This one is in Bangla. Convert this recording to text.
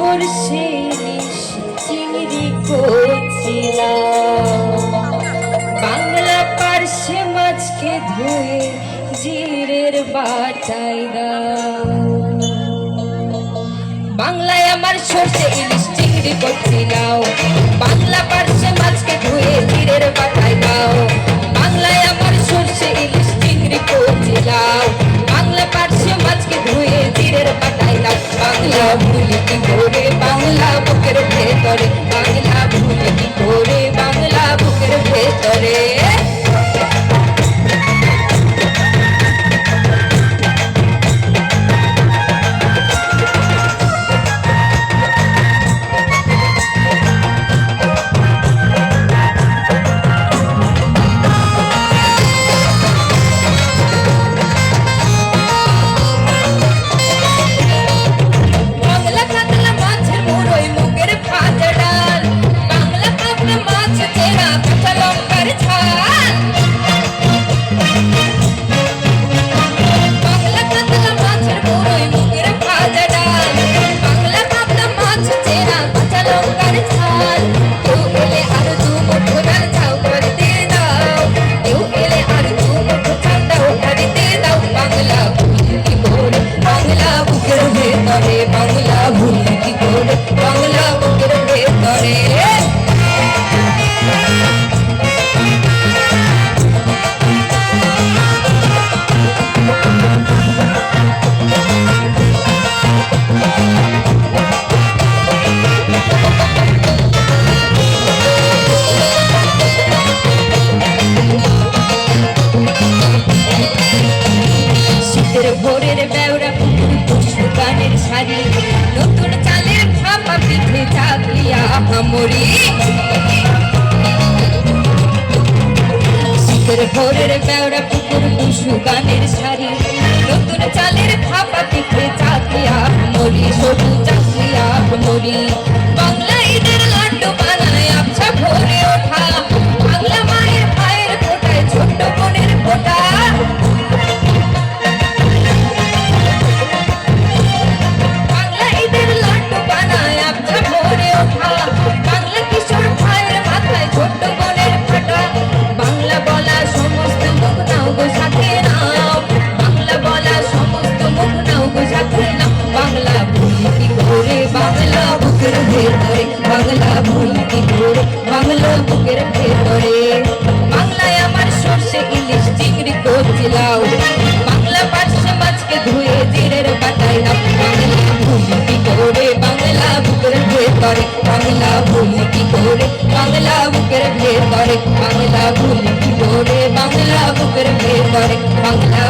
সর্ষে ইলিশ চিংড়ি কচিলা বাংলা পার্শ্বে মাছকে ধুয়ে জিরের বাটাই দাও। বাংলায় আমার সর্ষে ইলিশ চিংড়ি করছিলাম। বাংলা শীতের ভোরের বেওরা পুকুর পশু গানের শাড়ি নতুন চালের ফাপা পিঠে চাকলিয়া হামরি। শীতের ভোরের বেওরা পুকুর পশু গানের শাড়ি নতুন চালের ফাপা পিঠে চাকলিয়া হামরি। সবু চাকলিয়া হামরি। বাংলা ঈদের লাড্ডু বাংলা বুকের ভেতরে, বাংলা ভুলি কি করে বাংলা বুকের ভেতরে। বাংলায় আমার সর্ষে ইলিশ চিংড়ি করছিলাও বাংলা পার্শ্বে মাছকে ধুয়ে জিরের বাটাই দাও বাংলা ভুলি কি করে বাংলা বুকের ভেতরে, বাংলা ভুলি কি করে বাংলা বুকের ভেতরে, বাংলা ভুলি কি করে বাংলা বুকের ভেতরে, বাংলা